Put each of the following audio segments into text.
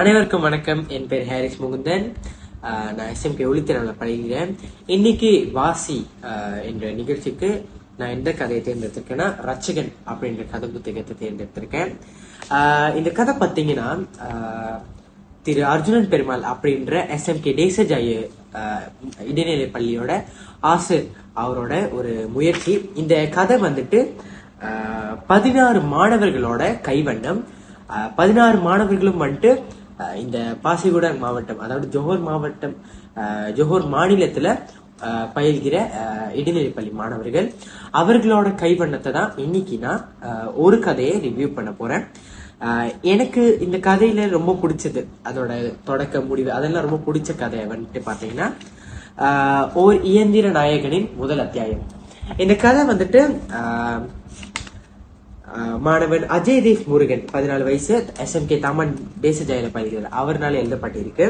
அனைவருக்கும் வணக்கம். என் பேர் ஹாரிஸ் முகுந்தன். நான் எஸ்எம்கே ஒளித்திறனில் பழகிறேன் இன்னைக்கு வாசி என்ற நிகழ்ச்சிக்கு நான் எந்த கதையை தேர்ந்தெடுத்திருக்கேன்னா ரச்சகன் அப்படின்ற கதை புத்தகத்தை தேர்ந்தெடுத்திருக்கேன். இந்த கதை பார்த்தீங்கன்னா திரு அர்ஜுனன் பெருமாள் அப்படின்ற எஸ்எம்கே தேசஜாய இடைநிலை பள்ளியோட ஆசிர் அவரோட ஒரு முயற்சி. இந்த கதை வந்துட்டு பதினாறு மாணவர்களோட கைவண்ணம். பதினாறு மாணவர்களும் வந்துட்டு இந்த பாசிகுடர் மாவட்டம் அதாவது ஜோஹர் மாவட்டம் ஜோஹர் மாநிலத்துல பயில்கிற இடைநிலைப்பள்ளி மாணவர்கள் அவர்களோட கைவண்ணத்தை தான் இன்னைக்கு நான் ஒரு கதையை ரிவ்யூ பண்ண போறேன். எனக்கு இந்த கதையில ரொம்ப பிடிச்சது அதோட தொடக்க முடிவு அதெல்லாம் ரொம்ப பிடிச்ச கதை வந்துட்டு பாத்தீங்கன்னா ஓர் இயந்திர நாயகனின் முதல் அத்தியாயம். இந்த கதை வந்துட்டு மாணவன் அஜய் தேவ் முருகன் பதினாலு வயசு எஸ்எம்கே தாமன் தேசஜாயில ஜெயல அவர்னால எழுதப்பட்டிருக்கு.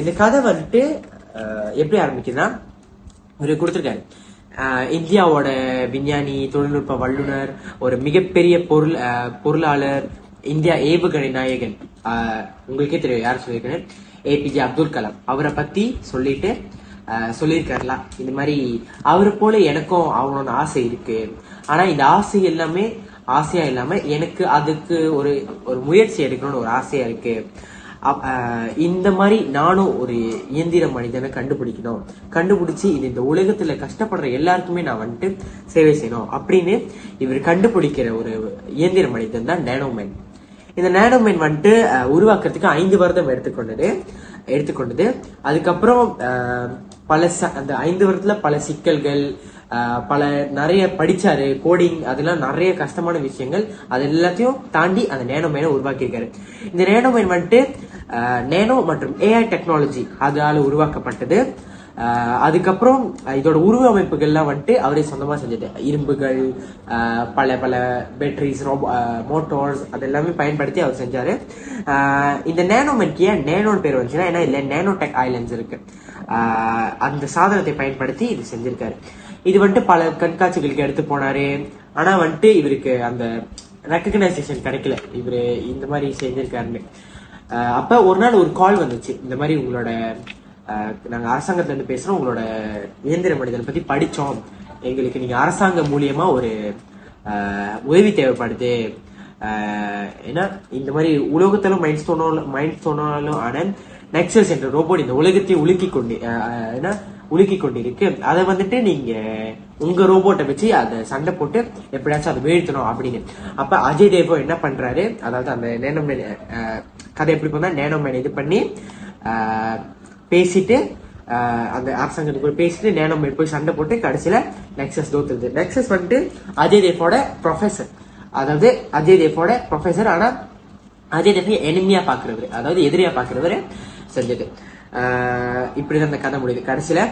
இந்த கதை வந்துட்டு எப்படி ஆரம்பிக்குதுன்னா ஒரு கொடுத்துருக்காரு. இந்தியாவோட விஞ்ஞானி தொழில்நுட்ப வல்லுனர் ஒரு மிகப்பெரிய பொருள் பொருளாளர் இந்தியா ஏவுகணை நாயகன். உங்களுக்கே தெரியும் யார் சொல்லியிருக்கேன் ஏபிஜே அப்துல் கலாம். அவரை பத்தி சொல்லிட்டு சொல்லியிருக்காருலாம் இந்த மாதிரி அவரை போல எனக்கும் அவனோட ஆசை இருக்கு. ஆனா இந்த ஆசை எல்லாமே ஆசையா இல்லாம எனக்கு அதுக்கு ஒரு ஒரு முயற்சி எடுக்கணும்னு ஒரு ஆசையா இருக்கு. இந்த மாதிரி நானும் ஒரு இயந்திர மனிதனை கண்டுபிடிக்கணும். கண்டுபிடிச்சு இது இந்த உலகத்துல கஷ்டப்படுற எல்லாருக்குமே நான் வந்துட்டு சேவை செய்யணும் அப்படின்னு இவர் கண்டுபிடிக்கிற ஒரு இயந்திர மனிதன் தான் நேனோமேன். இந்த நேனோமேன் வந்துட்டு உருவாக்குறதுக்கு ஐந்து வருடம் எடுத்துக்கொண்டது. எடுத்துக்கொண்டது. அதுக்கப்புறம் பல ச- அந்த ஐந்து வருடத்துல பல சிக்கல்கள் பல நிறைய படிச்சாரு கோடிங் அதெல்லாம் நிறைய கஷ்டமான விஷயங்கள். அது எல்லாத்தையும் தாண்டி அந்த நேனோமேனை உருவாக்கியிருக்காரு. இந்த நேனோமேன் வந்துட்டு நேனோ மற்றும் ஏஐ டெக்னாலஜி அதால உருவாக்கப்பட்டது. அதுக்கப்புறம் இதோட உருவ அமைப்புகள்லாம் வந்துட்டு அவரே சொந்தமாக செஞ்சது இரும்புகள் பல பல பேட்டரிஸ் ரோபோ மோட்டார்ஸ் அதெல்லாமே பயன்படுத்தி அவர் செஞ்சார். இந்த நேனோமென்க்கு ஏன் நேனோன்னு பேர் வந்துச்சுன்னா ஏன்னா இல்ல நேனோடெக் ஐலண்ட்ஸ் இருக்கு. அந்த சாதனத்தை பயன்படுத்தி இது செஞ்சிருக்காரு. இது வந்துட்டு பல கண்காட்சிகளுக்கு எடுத்து போனாரு. ஆனால் வந்துட்டு இவருக்கு அந்த ரெக்கக்னைசேஷன் கிடைக்கல. இவர் இந்த மாதிரி செஞ்சிருக்காருன்னு. அப்போ ஒரு நாள் ஒரு கால் வந்துச்சு. இந்த மாதிரி உங்களோட நாங்க அரசாங்கத்துல இருந்து பேசுறோம். உங்களோட இயந்திர மனிதனை பத்தி படிச்சோம். எங்களுக்கு நீங்க அரசாங்கம் மூலியமா ஒரு ஆஹ் உதவி தேவைப்படுது. ஆஹ் ஏன்னா இந்த மாதிரி உலோகத்திலும் மைண்ட் ஸ்டோனாலும் மைண்ட் ஸ்டோனாலும் ஆன நெக்ஸஸ் என்ற ரோபோட் இந்த உலகத்தை உலுக்கி கொண்டு ஆஹ் ஏன்னா உலுக்கி கொண்டிருக்கு. அதை வந்துட்டு நீங்க உங்க ரோபோட்டை வச்சு அதை சண்டை போட்டு எப்படியாச்சும் அதை வீழ்த்தணும் அப்படின்னு. அப்ப அஜய் தேவோ என்ன பண்றாரு? அதாவது அந்த நேனோமேன் ஆஹ் கதை எப்படி போனா நேனோமேன் இது பண்ணி ஆஹ் பேசிட்டு அந்த அரசாங்கத்து போய் பேசிட்டு நேனோமேன் போய் சண்டை போட்டு கடைசியில நெக்ஸஸ் தோத்துருது. நெக்ஸஸ் வந்துட்டு அஜய் தேவோட ப்ரொஃபசர் அதாவது அஜய் தேவோட ப்ரொஃபசர் ஆனா அஜய் தேவ் எனிமியா பாக்குறவரு அதாவது எதிரியா பார்க்குறவர் செஞ்சது. இப்படி தான் அந்த கதை முடியுது. கடைசியில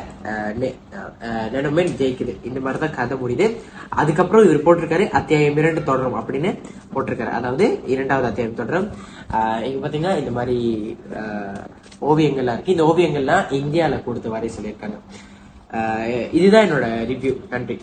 நெடுமேன் நெ- ஜெயிக்குது. இந்த மாதிரிதான் கதை முடியுது. அதுக்கப்புறம் இவர் போட்டிருக்காரு அத்தியாயம் இரண்டு தொடரும் அப்படின்னு போட்டிருக்காரு. அதாவது இரண்டாவது அத்தியாயம் தொடரும். ஆஹ் இங்க பாத்தீங்கன்னா இந்த மாதிரி ஓவியங்கள்லாம் இருக்கு. இந்த ஓவியங்கள்லாம் இந்தியாவில் கொடுத்து வரைய சொல்லியிருக்காங்க. இதுதான் என்னோட ரிவ்யூ நன்றி.